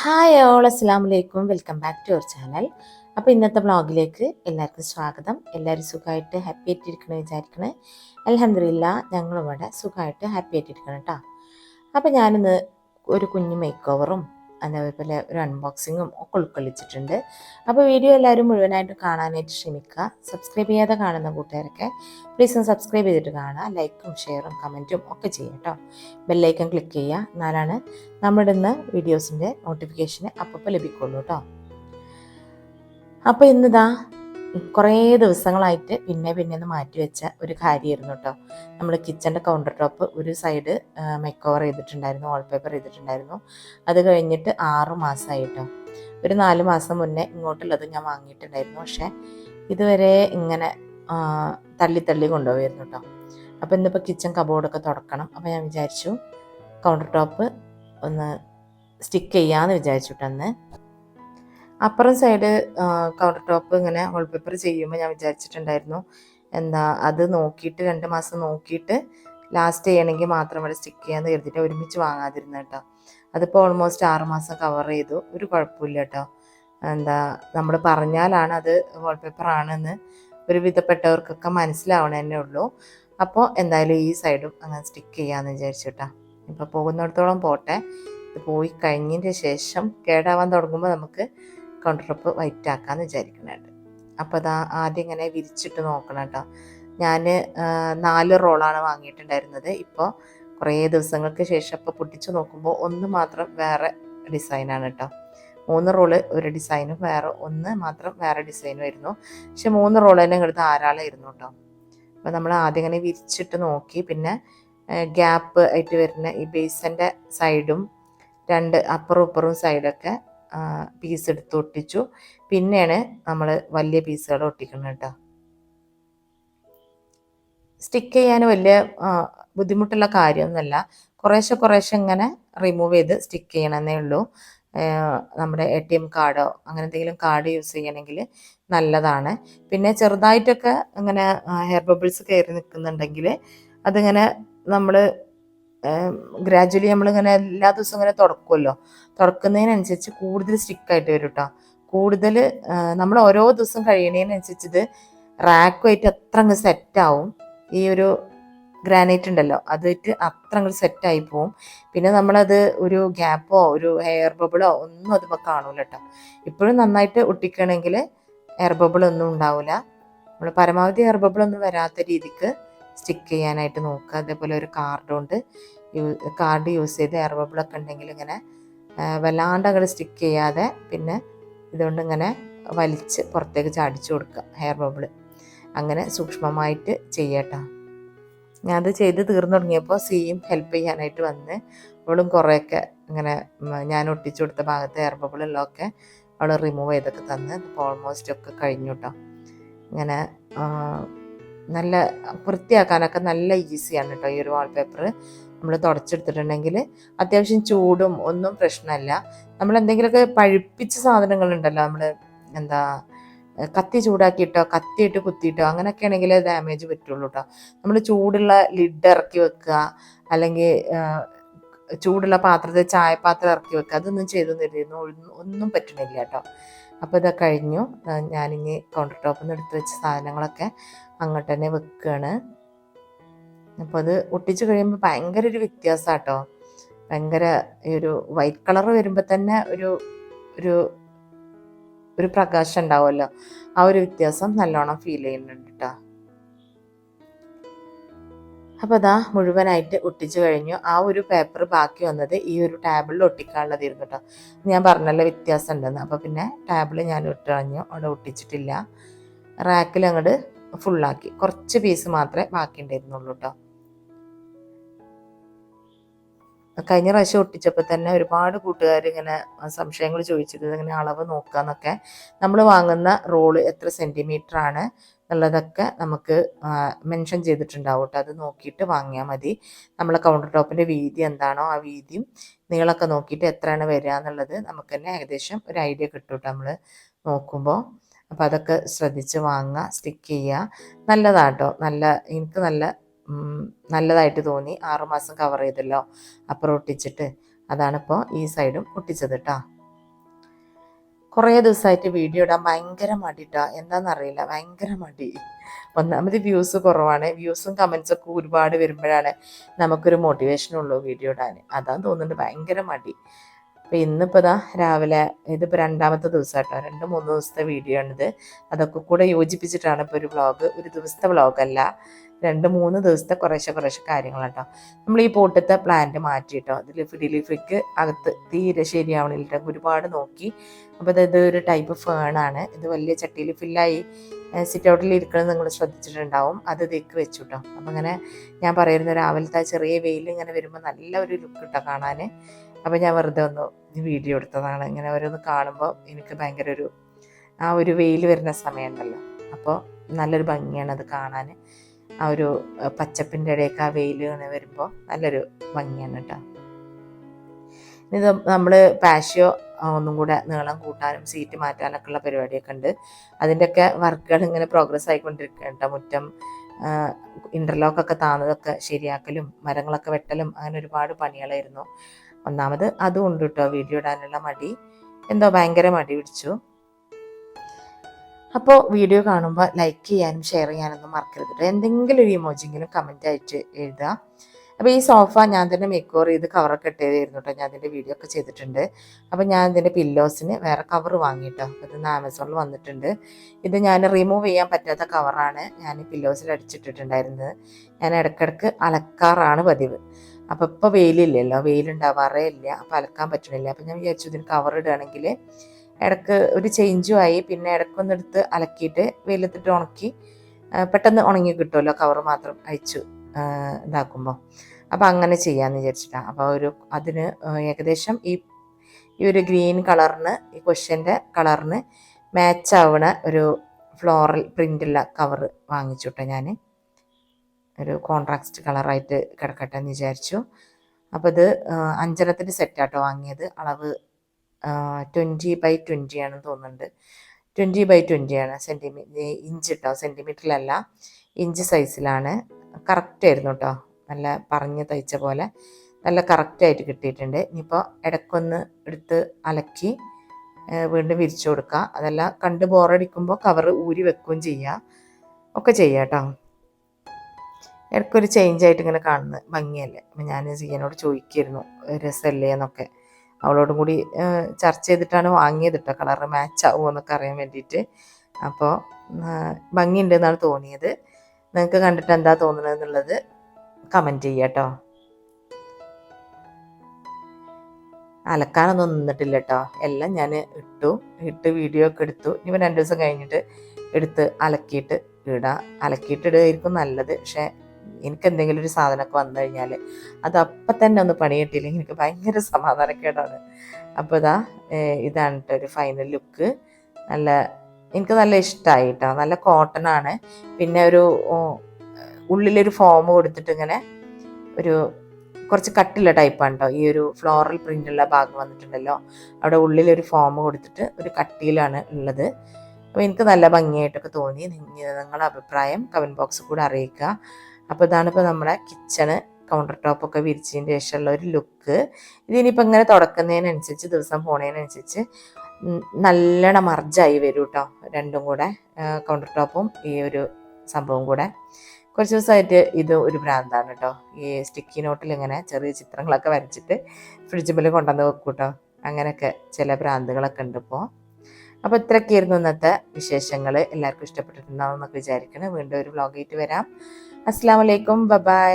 Hi all അസ്സാം വലൈക്കും welcome back to our channel അപ്പോൾ ഇന്നത്തെ വ്ളോഗിലേക്ക് എല്ലാവർക്കും സ്വാഗതം. എല്ലാവരും സുഖമായിട്ട് ഹാപ്പി ആയിട്ടിരിക്കണമെന്ന് വിചാരിക്കണേ. അലഹമില്ല ഞങ്ങളിവിടെ സുഖമായിട്ട് ഹാപ്പി ആയിട്ടിരിക്കണം കേട്ടോ അപ്പോൾ ഞാനിന്ന് ഒരു കുഞ്ഞു മേക്ക് ഓവറും അതേപോലെ ഒരു അൺബോക്സിങ്ങും ഒക്കെ ഉൾക്കൊള്ളിച്ചിട്ടുണ്ട്. അപ്പോൾ വീഡിയോ എല്ലാവരും മുഴുവനായിട്ട് കാണാനായിട്ട് ശ്രമിക്കുക. സബ്സ്ക്രൈബ് ചെയ്യാതെ കാണുന്ന കൂട്ടുകാരൊക്കെ പ്ലീസ് ഒന്ന് സബ്സ്ക്രൈബ് ചെയ്തിട്ട് കാണുക. ലൈക്കും ഷെയറും കമന്റും ഒക്കെ ചെയ്യുക കേട്ടോ. ബെല്ലൈക്കൺ ക്ലിക്ക് ചെയ്യുക. എന്നാലാണ് നമ്മളിടുന്ന വീഡിയോസിന്റെ നോട്ടിഫിക്കേഷന് അപ്പപ്പോൾ ലഭിക്കുള്ളൂ കേട്ടോ. അപ്പോൾ ഇന്നിതാ കുറേ ദിവസങ്ങളായിട്ട് പിന്നെ പിന്നെ ഒന്ന് മാറ്റി വെച്ച ഒരു കാര്യമായിരുന്നു കേട്ടോ നമ്മൾ കിച്ചന്റെ കൗണ്ടർ ടോപ്പ് ഒരു സൈഡ് മെക്കോവർ ചെയ്തിട്ടുണ്ടായിരുന്നു വാൾപേപ്പർ ചെയ്തിട്ടുണ്ടായിരുന്നു. അത് കഴിഞ്ഞിട്ട് ആറ് മാസമായി കേട്ടോ ഒരു നാല് മാസം മുന്നേ ഇങ്ങോട്ടുള്ളത് ഞാൻ വാങ്ങിയിട്ടുണ്ടായിരുന്നു. പക്ഷേ ഇതുവരെ ഇങ്ങനെ തള്ളി തള്ളി കൊണ്ടുപോയിരുന്നു കേട്ടോ അപ്പോൾ ഇന്നിപ്പോൾ കിച്ചൺ കബോർഡൊക്കെ തുടക്കണം. അപ്പോൾ ഞാൻ വിചാരിച്ചു കൗണ്ടർ ടോപ്പ് ഒന്ന് സ്റ്റിക്ക് ചെയ്യാമെന്ന് വിചാരിച്ചു കേട്ടോ അന്ന്. അപ്പുറം സൈഡ് കൗണ്ടർ ടോപ്പ് ഇങ്ങനെ വോൾപേപ്പർ ചെയ്യുമ്പോൾ ഞാൻ വിചാരിച്ചിട്ടുണ്ടായിരുന്നു. എന്താ അത് നോക്കിയിട്ട് രണ്ട് മാസം നോക്കിയിട്ട് ലാസ്റ്റ് ചെയ്യണമെങ്കിൽ മാത്രം ഇവിടെ സ്റ്റിക്ക് ചെയ്യാന്ന് കരുതിയിട്ട് ഒരുമിച്ച് വാങ്ങാതിരുന്ന കേട്ടോ അതിപ്പോൾ ഓൾമോസ്റ്റ് ആറ് മാസം കവർ ചെയ്തു. ഒരു കുഴപ്പമില്ല കേട്ടോ എന്താ നമ്മൾ പറഞ്ഞാലാണ് അത് വാൾപേപ്പർ ആണെന്ന് ഒരു വിധപ്പെട്ടവർക്കൊക്കെ മനസ്സിലാവണേ ഉള്ളൂ. അപ്പോൾ എന്തായാലും ഈ സൈഡും അങ്ങനെ സ്റ്റിക്ക് ചെയ്യാമെന്ന് വിചാരിച്ചിട്ടാ ഇപ്പോൾ പോകുന്നിടത്തോളം പോട്ടെ. ഇത് പോയി കഴിഞ്ഞതിന്റെ ശേഷം കേടാവാൻ തുടങ്ങുമ്പോൾ നമുക്ക് കൗണ്ടർ ടോപ്പ് വൈറ്റ് ആക്കാമെന്ന് വിചാരിക്കുന്നുണ്ട് അപ്പോൾ അതാ ആദ്യം ഇങ്ങനെ വിരിച്ചിട്ട് നോക്കണം കേട്ടോ. ഞാൻ നാല് റോളാണ് വാങ്ങിയിട്ടുണ്ടായിരുന്നത്. ഇപ്പോൾ കുറേ ദിവസങ്ങൾക്ക് ശേഷം ഇപ്പോൾ പൊട്ടിച്ച് നോക്കുമ്പോൾ ഒന്ന് മാത്രം വേറെ ഡിസൈനാണ് കേട്ടോ. മൂന്ന് റോൾ ഒരു ഡിസൈനും വേറെ ഒന്ന് മാത്രം വേറെ ഡിസൈനും ആയിരുന്നു. പക്ഷെ മൂന്ന് റോൾ തന്നെ ഇങ്ങോട്ട് ധാരാളമായിരുന്നു കേട്ടോ. അപ്പോൾ നമ്മൾ ആദ്യം ഇങ്ങനെ വിരിച്ചിട്ട് നോക്കി. പിന്നെ ഗ്യാപ്പ് ആയിട്ട് വരുന്ന ഈ ബേസിന്റെ സൈഡും രണ്ട് അപ്പറും ഇപ്പറും സൈഡൊക്കെ പീസ് എടുത്ത് ഒട്ടിച്ചു. പിന്നെയാണ് നമ്മൾ വലിയ പീസുകൾ ഒട്ടിക്കുന്നത് കേട്ടോ സ്റ്റിക്ക് ചെയ്യാൻ വലിയ ബുദ്ധിമുട്ടുള്ള കാര്യമൊന്നുമല്ല. കുറേശ്ശെ കുറേശ്ശെ ഇങ്ങനെ റിമൂവ് ചെയ്ത് സ്റ്റിക്ക് ചെയ്യണമെന്നേ ഉള്ളൂ. നമ്മുടെ എ ടി എം കാർഡോ അങ്ങനെ എന്തെങ്കിലും കാർഡ് യൂസ് ചെയ്യണമെങ്കിൽ നല്ലതാണ്. പിന്നെ ചെറുതായിട്ടൊക്കെ ഇങ്ങനെ ഹെയർ ബബിൾസ് കയറി നിൽക്കുന്നുണ്ടെങ്കിൽ അതിങ്ങനെ നമ്മൾ ഗ്രാജുവലി നമ്മളിങ്ങനെ എല്ലാ ദിവസവും ഇങ്ങനെ തുടക്കുമല്ലോ തുറക്കുന്നതിനനുസരിച്ച് കൂടുതൽ സ്റ്റിക്കായിട്ട് വരും കേട്ടോ കൂടുതൽ നമ്മൾ ഓരോ ദിവസം കഴിയണതിനനുസരിച്ച് ഇത് റാക്കുമായിട്ട് അത്ര അങ്ങ് സെറ്റാവും ഈ ഒരു ഗ്രാനൈറ്റ് ഉണ്ടല്ലോ അതായിട്ട് അത്ര അങ്ങ് സെറ്റായി പോവും. പിന്നെ നമ്മളത് ഒരു ഗ്യാപ്പോ ഒരു ഹെയർ ബബിളോ ഒന്നും അതിപ്പോൾ കാണൂല കേട്ടോ ഇപ്പോഴും നന്നായിട്ട് ഒട്ടിക്കണമെങ്കിൽ ഹെയർ ബബിളൊന്നും ഉണ്ടാവില്ല നമ്മൾ പരമാവധി ഹെയർ ബബിളൊന്നും വരാത്ത രീതിക്ക് സ്റ്റിക്ക് ചെയ്യാനായിട്ട് നോക്കുക. അതേപോലെ ഒരു കാർഡ് കൊണ്ട് കാർഡ് യൂസ് ചെയ്ത് എയർ ബബിളൊക്കെ ഉണ്ടെങ്കിൽ ഇങ്ങനെ വല്ലാണ്ട് അങ്ങോട്ട് സ്റ്റിക്ക് ചെയ്യാതെ പിന്നെ ഇതുകൊണ്ട് ഇങ്ങനെ വലിച്ച് പുറത്തേക്ക് ചാടിച്ചു കൊടുക്കുക ഹെയർ ബബിൾ അങ്ങനെ സൂക്ഷ്മമായിട്ട് ചെയ്യട്ടോ. ഞാനത് ചെയ്ത് തീർന്നു തുടങ്ങിയപ്പോൾ സിയും ഹെൽപ്പ് ചെയ്യാനായിട്ട് വന്ന് അവളും കുറേയൊക്കെ ഇങ്ങനെ ഞാൻ ഒട്ടിച്ചു കൊടുത്ത ഭാഗത്ത് ഹെയർ ബബിളെല്ലാം അവൾ റിമൂവ് ചെയ്തൊക്കെ തന്ന്. ഓൾമോസ്റ്റ് ഒക്കെ കഴിഞ്ഞു കേട്ടോ ഇങ്ങനെ നല്ല വൃത്തിയാക്കാനൊക്കെ നല്ല ഈസിയാണ് കേട്ടോ ഈ ഒരു വാൾപേപ്പർ നമ്മൾ തുടച്ചെടുത്തിട്ടുണ്ടെങ്കിൽ അത്യാവശ്യം ചൂടും ഒന്നും പ്രശ്നമല്ല നമ്മൾ എന്തെങ്കിലുമൊക്കെ പഴുപ്പിച്ച സാധനങ്ങളുണ്ടല്ലോ നമ്മൾ എന്താ കത്തി ചൂടാക്കിയിട്ടോ കത്തിയിട്ട് കുത്തിയിട്ടോ അങ്ങനെയൊക്കെ ആണെങ്കിൽ ഡാമേജ് പറ്റുള്ളൂ കേട്ടോ നമ്മൾ ചൂടുള്ള ലിഡ് ഇറക്കി വെക്കുക അല്ലെങ്കിൽ ചൂടുള്ള പാത്രത്തിൽ ചായപാത്രം ഇറക്കി വെക്കുക അതൊന്നും ചെയ്തു തരുന്നു ഒന്നും ഒന്നും പറ്റണില്ല കേട്ടോ അപ്പോൾ ഇതൊക്കെ കഴിഞ്ഞു. ഞാനിനി കൗണ്ടർ ടോപ്പിൽ നിന്ന് എടുത്ത് വെച്ച സാധനങ്ങളൊക്കെ അങ്ങോട്ട് തന്നെ വെക്കുകയാണ് അപ്പോൾ അത് ഒട്ടിച്ച് കഴിയുമ്പോൾ ഭയങ്കര ഒരു വ്യത്യാസം കേട്ടോ ഭയങ്കര ഈ ഒരു വൈറ്റ് കളർ വരുമ്പോൾ തന്നെ ഒരു ഒരു ഒരു പ്രകാശം ഉണ്ടാവുമല്ലോ. ആ ഒരു വ്യത്യാസം നല്ലോണം ഫീൽ ചെയ്യുന്നുണ്ട് കേട്ടോ അപ്പോൾ അതാ മുഴുവനായിട്ട് ഒട്ടിച്ചു കഴിഞ്ഞു. ആ ഒരു പേപ്പർ ബാക്കി വന്നത് ഈ ഒരു ടാബിളിൽ ഒട്ടിക്കാനുള്ളതായിരുന്നു കേട്ടോ. ഞാൻ പറഞ്ഞല്ലോ വ്യത്യാസം ഉണ്ടെന്ന് അപ്പോൾ പിന്നെ ടാബിൾ ഞാൻ ഇട്ട് അവിടെ ഒട്ടിച്ചിട്ടില്ല. റാക്കിൽ അങ്ങോട്ട് ഫുള്ളാക്കി കുറച്ച് പീസ് മാത്രമേ ബാക്കി ഉണ്ടായിരുന്നുള്ളൂ കേട്ടോ. കഴിഞ്ഞ പ്രാവശ്യം ഒട്ടിച്ചപ്പോൾ തന്നെ ഒരുപാട് കൂട്ടുകാർ ഇങ്ങനെ സംശയങ്ങൾ ചോദിച്ചിരുന്നത് ഇങ്ങനെ അളവ് നോക്കാന്നൊക്കെ നമ്മൾ വാങ്ങുന്ന റോൾ എത്ര സെന്റിമീറ്റർ ആണ് എന്നുള്ളതൊക്കെ നമുക്ക് മെൻഷൻ ചെയ്തിട്ടുണ്ടാവും കേട്ടോ. അത് നോക്കിയിട്ട് വാങ്ങിയാൽ മതി. നമ്മളെ കൗണ്ടർ ടോപ്പിന്റെ വീതി എന്താണോ ആ വീതിയും നീളമൊക്കെ നോക്കിയിട്ട് എത്രയാണ് വരിക എന്നുള്ളത് നമുക്ക് തന്നെ ഏകദേശം ഒരു ഐഡിയ കിട്ടും കേട്ടോ നമ്മൾ നോക്കുമ്പോൾ അപ്പോൾ അതൊക്കെ ശ്രദ്ധിച്ച് വാങ്ങുക സ്റ്റിക്ക് ചെയ്യുക. നല്ലതാട്ടോ നല്ല എനിക്ക് നല്ല നല്ലതായിട്ട് തോന്നി. ആറുമാസം കവർ ചെയ്തല്ലോ. അപ്പുറം ഒട്ടിച്ചിട്ട്. അതാണിപ്പോൾ ഈ സൈഡും ഒട്ടിച്ചത് കേട്ടോ കുറേ ദിവസമായിട്ട് വീഡിയോ ഇടാൻ ഭയങ്കര മടിട്ടാ എന്താണെന്നറിയില്ല ഭയങ്കര മടി. ഒന്നാമത് വ്യൂസ് കുറവാണ്. വ്യൂസും കമൻസും ഒക്കെ ഒരുപാട് വരുമ്പോഴാണ് നമുക്കൊരു മോട്ടിവേഷൻ ഉള്ളൂ വീഡിയോ ഇടാൻ. അതാന്ന് തോന്നുന്നുണ്ട് ഭയങ്കര മടി. അപ്പോൾ ഇന്നിപ്പോൾ ഇതാ രാവിലെ ഇതിപ്പോൾ രണ്ടാമത്തെ ദിവസം കേട്ടോ രണ്ട് മൂന്ന് ദിവസത്തെ വീഡിയോ ആണിത്. അതൊക്കെ കൂടെ യോജിപ്പിച്ചിട്ടാണ് ഇപ്പോൾ ഒരു വ്ളോഗ് ഒരു ദിവസത്തെ വ്ളോഗല്ല രണ്ട് മൂന്ന് ദിവസത്തെ കുറേശ്ശെ കുറേശ്ശെ കാര്യങ്ങളാട്ടോ. നമ്മൾ ഈ പോട്ടത്തെ പ്ലാന്റ് മാറ്റിയിട്ടോ. അതിൽ ഫിഡിലിഫിക്ക് അകത്ത് തീരെ ശരിയാവണില്ല. ഒരുപാട് നോക്കി. അപ്പോൾ ഇത് ഒരു ടൈപ്പ് ഫേണാണ് ഇത് വലിയ ചട്ടിയിൽ ഫില്ലായി സിറ്റ് ഔട്ടിൽ ഇരിക്കണം നിങ്ങൾ ശ്രദ്ധിച്ചിട്ടുണ്ടാവും. അത് തേക്ക് വെച്ചു കേട്ടോ അപ്പം അങ്ങനെ ഞാൻ പറയുന്ന രാവിലത്തെ ചെറിയ വെയിൽ ഇങ്ങനെ വരുമ്പോൾ നല്ല ഒരു ലുക്ക് കിട്ടോ കാണാൻ അപ്പോൾ ഞാൻ വെറുതെ ഒന്ന് വീഡിയോ എടുത്തതാണ്. ഇങ്ങനെ ഓരോന്ന് കാണുമ്പോൾ എനിക്ക് ഭയങ്കര ഒരു ആ ഒരു വെയിൽ വരുന്ന സമയമുണ്ടല്ലോ. അപ്പോൾ നല്ലൊരു ഭംഗിയാണ് അത് കാണാൻ ആ ഒരു പച്ചപ്പിന്റെ ഇടയൊക്കെ ആ വെയിൽ ഇങ്ങനെ വരുമ്പോൾ നല്ലൊരു ഭംഗിയാണ് കേട്ടോ. ഇത് നമ്മൾ പാഷ്യോ ഒന്നും കൂടെ നീളം കൂട്ടാനും സീറ്റ് മാറ്റാനൊക്കെ ഉള്ള പരിപാടിയൊക്കെ ഉണ്ട്. അതിന്റെയൊക്കെ വർക്കുകൾ ഇങ്ങനെ പ്രോഗ്രസ് ആയിക്കൊണ്ടിരിക്കുക കേട്ടോ. മുറ്റം ഇന്റർലോക്കൊക്കെ താന്നതൊക്കെ ശരിയാക്കലും മരങ്ങളൊക്കെ വെട്ടലും അങ്ങനെ ഒരുപാട് പണികളായിരുന്നു. ഒന്നാമത് അതും ഉണ്ട് കേട്ടോ. വീഡിയോ ഇടാനുള്ള മടി. എന്തോ ഭയങ്കര മടി പിടിച്ചു. അപ്പോൾ വീഡിയോ കാണുമ്പോൾ ലൈക്ക് ചെയ്യാനും ഷെയർ ചെയ്യാനൊന്നും മറക്കരുത്. എന്തെങ്കിലും ഒരു ഇമോജിങ്കിലും കമന്റ് ആയിട്ട് എഴുതുക. അപ്പോൾ ഈ സോഫ ഞാൻ തന്നെ മേക്ക് ഓവർ ചെയ്ത് കവറൊക്കെ ഇട്ടതായിരുന്നു കേട്ടോ ഞാൻ അതിന്റെ വീഡിയോ ഒക്കെ ചെയ്തിട്ടുണ്ട്. അപ്പോൾ ഞാൻ ഇതിന്റെ പില്ലോസിന് വേറെ കവർ വാങ്ങിയിട്ടോ ഇത് ആമസോണിൽ വന്നിട്ടുണ്ട്. ഇത് ഞാൻ റിമൂവ് ചെയ്യാൻ പറ്റാത്ത കവറാണ് ഞാൻ പില്ലോസിൽ അടിച്ചിട്ടിട്ടുണ്ടായിരുന്നത്. ഞാൻ ഇടയ്ക്കിടയ്ക്ക് അലക്കാറാണ് പതിവ്. അപ്പോൾ ഇപ്പോൾ വെയിലില്ലല്ലോ. വെയിലുണ്ടാവാറേ ഇല്ല. അപ്പോൾ അലക്കാൻ പറ്റണില്ല. അപ്പോൾ ഞാൻ വിചാരിച്ചു ഇതിന് കവർ ഇടുകയാണെങ്കിൽ ഇടയ്ക്ക് ഒരു ചേഞ്ചും ആയി. പിന്നെ ഇടക്കൊന്നെടുത്ത് അലക്കിയിട്ട് വെയിലത്തിട്ട് ഉണക്കി പെട്ടെന്ന് ഉണങ്ങി കിട്ടുമല്ലോ കവർ മാത്രം അയച്ചു ഇതാക്കുമ്പോൾ അപ്പോൾ അങ്ങനെ ചെയ്യാമെന്ന് വിചാരിച്ചിട്ടാണ് അപ്പോൾ ഒരു അതിന് ഏകദേശം ഈ ഈ ഒരു ഗ്രീൻ കളറിന് ഈ ക്വസ്റ്റ്യന്റെ കളറിന് മാച്ച് ആവണ ഒരു ഫ്ലോറൽ പ്രിന്റുള്ള കവർ വാങ്ങിച്ചു കേട്ടോ ഞാൻ ഒരു കോൺട്രാക്സ്റ്റ് കളറായിട്ട് കിടക്കട്ടെ എന്ന് വിചാരിച്ചു. അപ്പോൾ ഇത് അഞ്ചരത്തിന്റെ സെറ്റാട്ടോ വാങ്ങിയത്. അളവ് ട്വന്റി ബൈ ട്വന്റി ആണെന്ന് തോന്നുന്നുണ്ട്. ട്വന്റി ബൈ ട്വന്റി ആണ് സെന്റിമീറ്റർ ഇഞ്ച് കേട്ടോ സെന്റിമീറ്ററിലല്ല ഇഞ്ച് സൈസിലാണ് കറക്റ്റ് ആയിരുന്നു കേട്ടോ നല്ല പറഞ്ഞ് തയ്ച്ച പോലെ നല്ല കറക്റ്റായിട്ട് കിട്ടിയിട്ടുണ്ട്. ഇനിയിപ്പോൾ ഇടയ്ക്കൊന്ന് എടുത്ത് അലക്കി വീണ്ടും വിരിച്ചു കൊടുക്കുക അതല്ല കണ്ട് ബോറടിക്കുമ്പോൾ കവർ ഊരി വെക്കുകയും ചെയ്യുക ഒക്കെ ചെയ്യാം കേട്ടോ ഇടയ്ക്കൊരു ചേഞ്ച് ആയിട്ട് ഇങ്ങനെ കാണുന്നത് ഭംഗിയല്ലേ? അപ്പം ഞാൻ സിയനോട് ചോദിക്കായിരുന്നു രസമല്ലേ എന്നൊക്കെ. അവളോടും കൂടി ചർച്ച ചെയ്തിട്ടാണ് വാങ്ങിയത് കേട്ടോ കളറ് മാച്ച് ആവുമോ എന്നൊക്കെ അറിയാൻ വേണ്ടിയിട്ട്. അപ്പോൾ ഭംഗിയുണ്ട് എന്നാണ് തോന്നിയത്. നിങ്ങൾക്ക് കണ്ടിട്ട് എന്താ തോന്നുന്നത് എന്നുള്ളത് കമന്റ് ചെയ്യുക കേട്ടോ അലക്കാനൊന്നും നിന്നിട്ടില്ല കേട്ടോ എല്ലാം ഞാൻ ഇട്ടു ഇട്ട് വീഡിയോ ഒക്കെ എടുത്തു. ഇനിയിപ്പോൾ രണ്ട് ദിവസം കഴിഞ്ഞിട്ട് എടുത്ത് അലക്കിയിട്ട് ഇടാം. അലക്കിയിട്ട് ഇടുകയായിരിക്കും നല്ലത്. പക്ഷേ എനിക്ക് എന്തെങ്കിലും ഒരു സാധനമൊക്കെ വന്നു കഴിഞ്ഞാൽ അത് അപ്പം തന്നെ ഒന്ന് പണി കിട്ടിയില്ലെങ്കിൽ എനിക്ക് ഭയങ്കര സമാധാനക്കേടാണ്. അപ്പോൾ ഇതാ ഇതാണ് കേട്ടോ ഒരു ഫൈനൽ ലുക്ക് നല്ല എനിക്ക് നല്ല ഇഷ്ടമായി കേട്ടോ നല്ല കോട്ടൺ ആണ്. പിന്നെ ഒരു ഉള്ളിലൊരു ഫോം കൊടുത്തിട്ട് ഇങ്ങനെ ഒരു കുറച്ച് കട്ടിയുള്ള ടൈപ്പാണ് കേട്ടോ ഈ ഒരു ഫ്ലോറൽ പ്രിന്റുള്ള ഭാഗം വന്നിട്ടുണ്ടല്ലോ. അവിടെ ഉള്ളിലൊരു ഫോം കൊടുത്തിട്ട് ഒരു കട്ടിയിലാണ് ഉള്ളത്. അപ്പോൾ എനിക്ക് നല്ല ഭംഗിയായിട്ടൊക്കെ തോന്നി. നിങ്ങളുടെ അഭിപ്രായം കമന്റ് ബോക്സിൽ കൂടെ അറിയിക്കുക. അപ്പോൾ ഇതാണ് ഇപ്പോൾ നമ്മുടെ കിച്ചണ് കൗണ്ടർ ടോപ്പൊക്കെ വിരിച്ചതിന് ശേഷമുള്ള ഒരു ലുക്ക് ഇതിനിപ്പോൾ ഇങ്ങനെ തുടക്കുന്നതിനനുസരിച്ച് ദിവസം പോണതിനനുസരിച്ച് നല്ലോണം മർജായി വരും കേട്ടോ രണ്ടും കൂടെ കൗണ്ടർ ടോപ്പും ഈ ഒരു സംഭവം കൂടെ. കുറച്ച് ദിവസമായിട്ട് ഇത് ഒരു ഭ്രാന്താണ് കേട്ടോ ഈ സ്റ്റിക്കി നോട്ടിൽ ഇങ്ങനെ ചെറിയ ചിത്രങ്ങളൊക്കെ വരച്ചിട്ട് ഫ്രിഡ്ജിൽ കൊണ്ടുവന്ന് വെക്കും കേട്ടോ അങ്ങനെയൊക്കെ ചില ഭ്രാന്തുകളൊക്കെ ഉണ്ട് ഇപ്പോൾ അപ്പോൾ ഇത്രയൊക്കെയായിരുന്നു ഇന്നത്തെ വിശേഷങ്ങൾ എല്ലാവർക്കും ഇഷ്ടപ്പെട്ടിട്ടുണ്ടാവും എന്നൊക്കെ വിചാരിക്കണം വീണ്ടും ഒരു വ്ളോഗായിട്ട് വരാം. അസ്സാം വലൈക്കും ബൈ